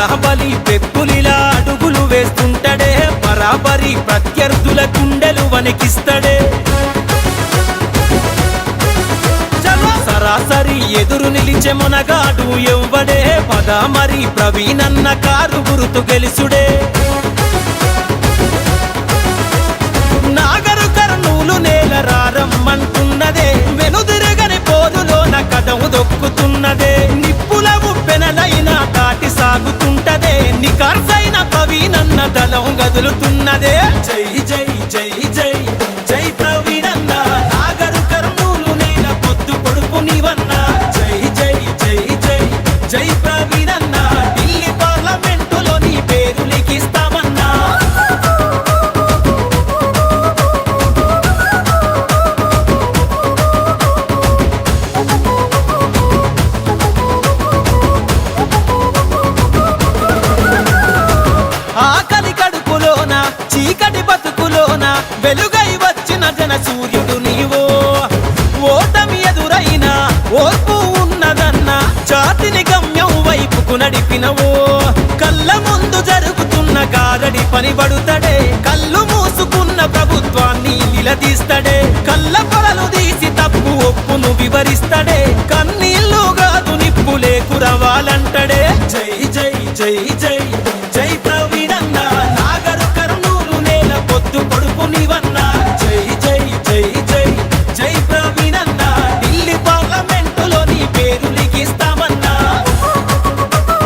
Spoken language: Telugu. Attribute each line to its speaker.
Speaker 1: బలి పెప్పులిలా అడుగులు వేస్తుంటడే. బరాబరి ప్రత్యర్థుల గుండెలు వణికిస్తడే. సరాసరి ఎదురు నిలిచే మునగాడు ఎవ్వడే. పద మరి ప్రవీణన్న కారు గురుతు గెలుసుడే. కవి నన్న దళం గదులుతున్నదే జై జై. వెలుగై వచ్చిన జన సూర్యుడు నీవో ఓటమి ఎదురైన ఓర్పు ఉన్నదన్న జాతిని గమ్యం వైపుకు నడిపినవో కళ్ళ ముందు జరుగుతున్న గారడి పనిబడుతడే కళ్ళు మూసుకున్న ప్రభుత్వాన్ని నిలదీస్తడే కళ్ళ పొరలు తీసి తప్పు ఒప్పును వివరిస్తడే కన్నీళ్ళు కాదు నిప్పులే కురవాలంటడే జై జై జై జై